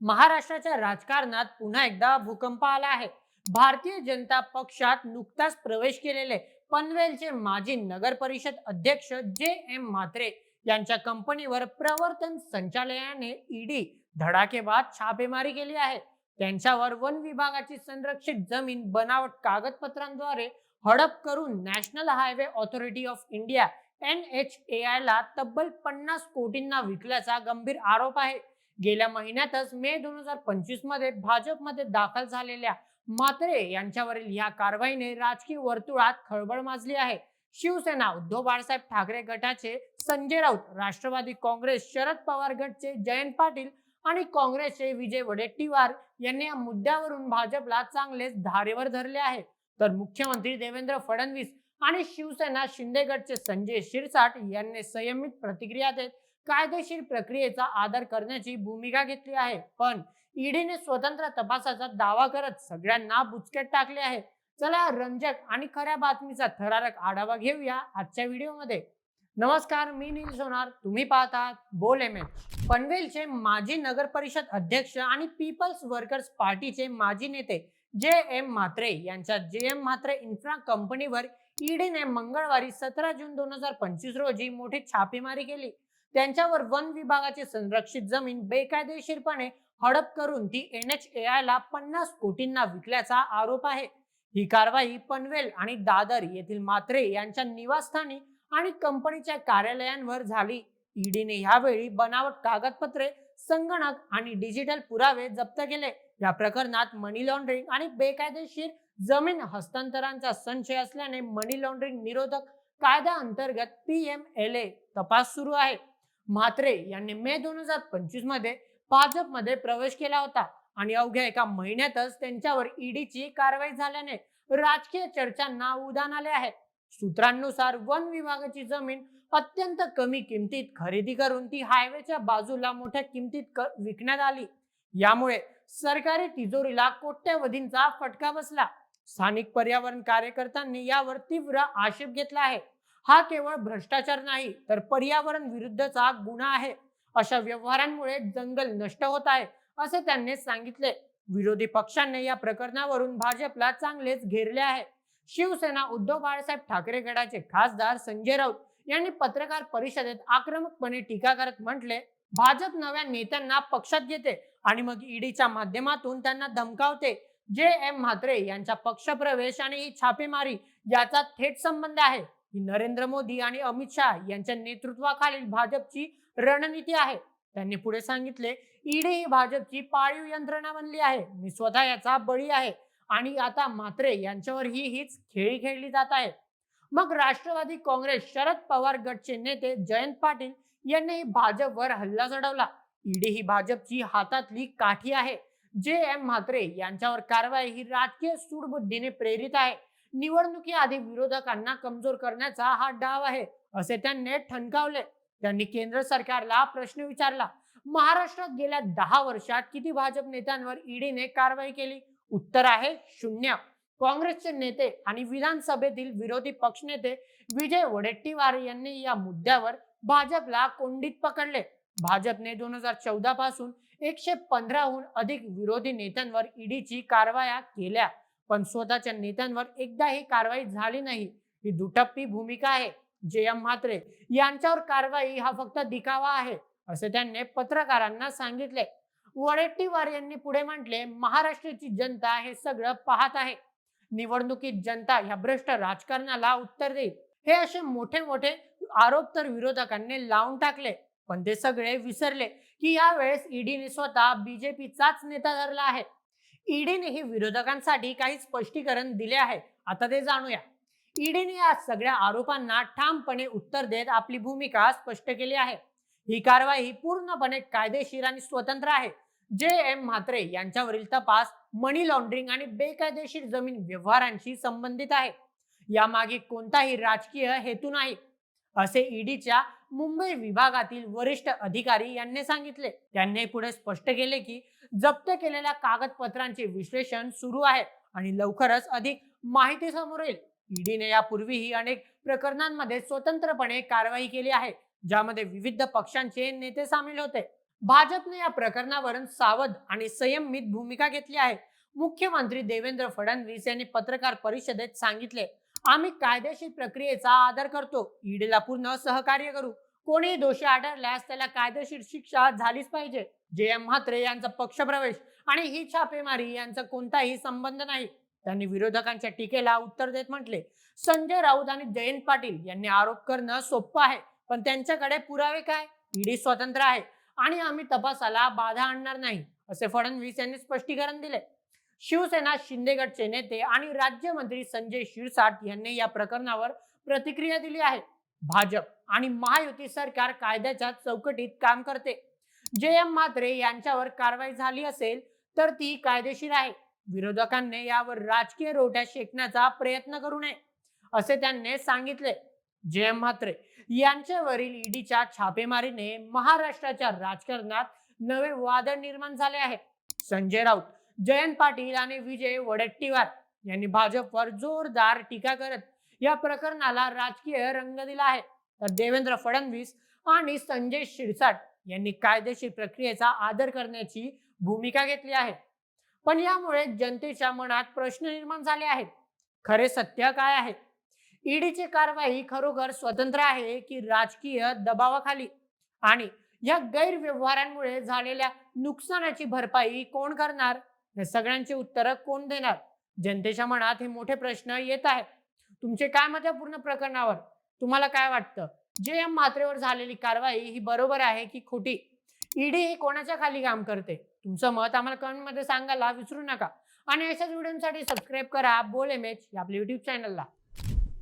महाराष्ट्राच्या राजकारणात पुन्हा एकदा भूकंप आला आहे. भारतीय जनता पक्षात नुकताच प्रवेश केलेले पनवेलचे माजी नगर परिषद अध्यक्ष जे एम म्हात्रे यांच्या कंपनीवर प्रवर्तन संचालयाने ईडी धडाकेबाद छापेमारी केली आहे. त्यांच्यावर वन विभागाची संरक्षित जमीन बनावट कागदपत्रांद्वारे हडप करून National Highway Authority of India N H A I ला तब्बल पन्नास कोटींना विकल्याचा गंभीर आरोप आहे. गेल्या महिन्यातच मे दोन हजार पंचवीसमध्ये भाजपमध्ये दाखल झालेल्या मात्रे यांच्यावरील या कारवाईने राजकीय वर्तुळात खळबळ माजली आहे. शिवसेना उद्धव बाळासाहेब ठाकरे गटाचे संजय राऊत राष्ट्रवादी काँग्रेस शरद पवार गटचे जयंत पाटील आणि काँग्रेसचे विजय वडेट्टीवार यांनी या मुद्द्यावरून भाजपला चांगलेच धारेवर धरले आहे. तर मुख्यमंत्री देवेंद्र फडणवीस आणि शिवसेना शिंदे गटचे संजय शिरसाट यांनी संयमित प्रतिक्रिया देत कायदेशीर प्रक्रियेचा आदर करण्याची भूमिका घेतली आहे. पण ईडीने स्वतंत्र तपासाचा दावा करत सगळ्यांना बुचक्यात टाकले आहे. चला रंजक आणि खऱ्या बातमीचा थरारक आढावा घेऊया आजच्या व्हिडिओमध्ये. नमस्कार मी नील सोनार. तुम्ही पाहतात बोल एम पनवेलचे माजी नगर परिषद अध्यक्ष आणि पीपल्स वर्कर्स पार्टीचे माजी नेते जे एम म्हात्रे यांच्या जे एम म्हात्रे इन्फ्रा कंपनीवर ईडीने मंगळवारी सतरा जून दोन हजार पंचवीस रोजी मोठी छापेमारी केली. त्यांच्यावर वन विभागाची संरक्षित जमीन बेकायदेशीरपणे हडप करून ती एन एच ए आय ला पन्नास कोटींना विकल्याचा आरोप आहे. ही कारवाई पनवेल आणि दादर येथील मात्रे यांच्या निवासस्थानी आणि कंपनीच्या कार्यालयांवर झाली. ईडीने यावेळी बनावट कागदपत्रे संगणक आणि डिजिटल पुरावे जप्त केले. या प्रकरणात मनी लॉन्ड्रिंग आणि बेकायदेशीर जमीन हस्तांतरांचा संशय असल्याने मनी लॉन्ड्रिंग निरोधक कायद्या अंतर्गत पी एम एल ए तपास सुरू आहे. म्हात्रे यांनी मे दोन हजार पंचवीसमध्ये भाजपमध्ये प्रवेश केला होता. आणि अवघ्या एका महिन्यातच त्यांच्यावर ईडीची कारवाई झाल्याने राजकीय चर्चांना उदान आले आहे. सूत्रांनुसार वन विभागाची जमीन अत्यंत कमी किमतीत खरेदी करून ती हायवेच्या बाजूला मोठ्या किमतीत विकण्यात आली. यामुळे सरकारी तिजोरीला कोट्यवधींचा फटका बसला. स्थानिक पर्यावरण कार्यकर्त्यांनी यावर तीव्र आक्षेप घेतला आहे. हा केवळ भ्रष्टाचार नाही तर पर्यावरण विरुद्धचा गुन्हा आहे. अशा व्यवहारांमुळे जंगल नष्ट होत आहे असे त्यांनी सांगितले. विरोधी पक्षांनी या प्रकरणावरून भाजपला चांगलेच घेरले आहे. शिवसेना उद्धव बाळासाहेब ठाकरे गटाचे खासदार संजय राऊत यांनी पत्रकार परिषदेत आक्रमकपणे टीका करत म्हटले भाजप नव्या नेत्यांना पक्षात घेते आणि मग ईडीच्या माध्यमातून त्यांना धमकावते. जे एम म्हात्रे यांचा पक्षप्रवेश आणि ही छापेमारी याचा थेट संबंध आहे. ही नरेंद्र मोदी आणि अमित शहा यांच्या नेतृत्वाखालील भाजपची रणनीती आहे. त्यांनी पुढे सांगितले ईडी ही भाजपची पाळीव यंत्रणा बनली आहे. मी स्वतः याचा बळी आहे आणि आता मात्रे यांच्यावर ही हीच खेळी खेळली जात आहे. मग राष्ट्रवादी काँग्रेस शरद पवार गटचे नेते जयंत पाटील यांनी भाजपवर हल्ला चढवला. ईडी ही भाजपची हातातली काठी आहे. जे एम म्हात्रे यांच्यावर कारवाई ही राजकीय सूडबुद्धीने प्रेरित आहे. निवडणुकीआधी विरोधकांना कमजोर करण्याचा हा डाव आहे असे त्यांनी ठणकावले. त्यांनी केंद्र सरकारला प्रश्न विचारला महाराष्ट्रात गेल्या दहा वर्षात किती भाजप नेत्यांवर ईडीने कारवाई केली? उत्तर आहे शून्य. काँग्रेसचे नेते आणि विधानसभेतील विरोधी पक्षनेते विजय वडेट्टीवार यांनी या मुद्द्यावर भाजपला कोंडीत पकडले. भाजपने दोन हजार चौदा पासून एकशे पंधराहून अधिक विरोधी नेत्यांवर ईडीची कारवाया केल्या. पण स्वतःच्या नेत्यांवर एकदा ही कारवाई झाली नाही. ही दुटप्पी भूमिका आहे. जे एम म्हात्रे यांच्यावर कारवाई हा फक्त दिखावा आहे असे त्यांनी पत्रकारांना सांगितले. वडेट्टीवार यांनी पुढे म्हटले महाराष्ट्राची जनता हे सगळं पाहत आहे. निवडणुकीत जनता ह्या भ्रष्ट राजकारणाला उत्तर देईल. हे असे मोठे मोठे आरोप तर विरोधकांनी लावून टाकले पण ते सगळे विसरले की यावेळेस ईडीने स्वतः बीजेपीचाच नेता धरला आहे. ईडीनेही विरोधकांसाठी काही स्पष्टीकरण दिले आहे. आता ते जाणूया. ईडीने या सगळ्या आरोपांना ठामपणे उत्तर देत आपली भूमिका स्पष्ट केली आहे. ही कारवाई पूर्णपणे कायदेशीर आणि स्वतंत्र आहे. जे एम म्हात्रे यांच्यावरील तपास मनी लॉन्ड्रिंग आणि बेकायदेशीर जमीन व्यवहारांशी संबंधित आहे. यामागे कोणताही राजकीय हेतू नाही. असे ईडीच्या मुंबई विभागातील वरिष्ठ अधिकारी यांनी सांगितले. त्यांनी पुढे स्पष्ट केले की जप्त केलेल्या कागदपत्रांचे विश्लेषण सुरू आहे आणि लवकरच अधिक माहिती समोर येईल. ईडीने यापूर्वीही अनेक प्रकरणांमध्ये स्वतंत्रपणे कारवाई केली आहे ज्यामध्ये विविध पक्षांचे नेते सामील होते. भाजपने या प्रकरणावरून सावध आणि संयमित भूमिका घेतली आहे. मुख्यमंत्री देवेंद्र फडणवीस यांनी पत्रकार परिषदेत सांगितले आम्ही कायदेशीर प्रक्रियेचा आदर करतो. ईडीला पूर्ण सहकार्य करू. कोणी दोषी आढळल्यास त्याला कायदेशीर शिक्षा झालीच पाहिजे. जे एम म्हात्रे यांचा पक्षप्रवेश आणि ही छापेमारी यांचा कोणताही संबंध नाही. त्यांनी विरोधकांच्या टीकेला उत्तर देत म्हटले. संजय राऊत आणि जयंत पाटील यांनी आरोप करणं सोपं आहे. पण त्यांच्याकडे पुरावे काय? ईडी स्वतंत्र आहे. आणि आम्ही तपासाला बाधा आणणार नाही असे फडणवीस यांनी स्पष्टीकरण दिले. शिवसेना शिंदेगडचे नेते आणि राज्यमंत्री संजय शिरसाट यांनी या प्रकरणावर प्रतिक्रिया दिली आहे. भाजप आणि महायुती सरकार कायद्याच्या चौकटीत काम करते. जे एम म्हात्रे यांच्यावर कारवाई झाली असेल तर ती कायदेशीर आहे. विरोधकांनी यावर राजकीय रोट्या शेकण्याचा प्रयत्न करू नये असे त्यांनी सांगितले. जे एम म्हात्रे यांच्यावरील ईडीच्या छापेमारीने महाराष्ट्राच्या राजकारणात नवे वादळ निर्माण झाले आहे. संजय राऊत जयंत पाटील आणि विजय वडेट्टीवार यांनी भाजपवर जोरदार टीका करत या प्रकरणाला राजकीय रंग दिला आहे. तर देवेंद्र फडणवीस आणि संजय शिरसाट यांनी कायदेशीर प्रक्रियेचा आदर करण्याची भूमिका घेतली आहे. पण यामुळे जनतेच्या मनात प्रश्न निर्माण झाले आहेत. खरे सत्य काय आहे? ईडीची कारवाई खरोखर स्वतंत्र आहे की राजकीय दबावाखाली? आणि या गैरव्यवहारांमुळे झालेल्या नुकसानाची भरपाई कोण करणार? सगळ्यांची उत्तरं कोण देणार? जनतेच्या मनात हे मोठे प्रश्न येत आहेत. तुमचे काय मत या पूर्ण प्रकरणावर? तुम्हाला काय वाटतं? जे एम मात्रेवर झालेली कारवाई ही बरोबर आहे की खोटी? ईडी ही कोणाच्या खाली काम करते? तुमचं मत आम्हाला कमेंटमध्ये सांगायला विसरू नका. आणि अशाच व्हिडिओसाठी सबस्क्राईब करा. बोल एम एच या आपल्या युट्यूब चॅनलला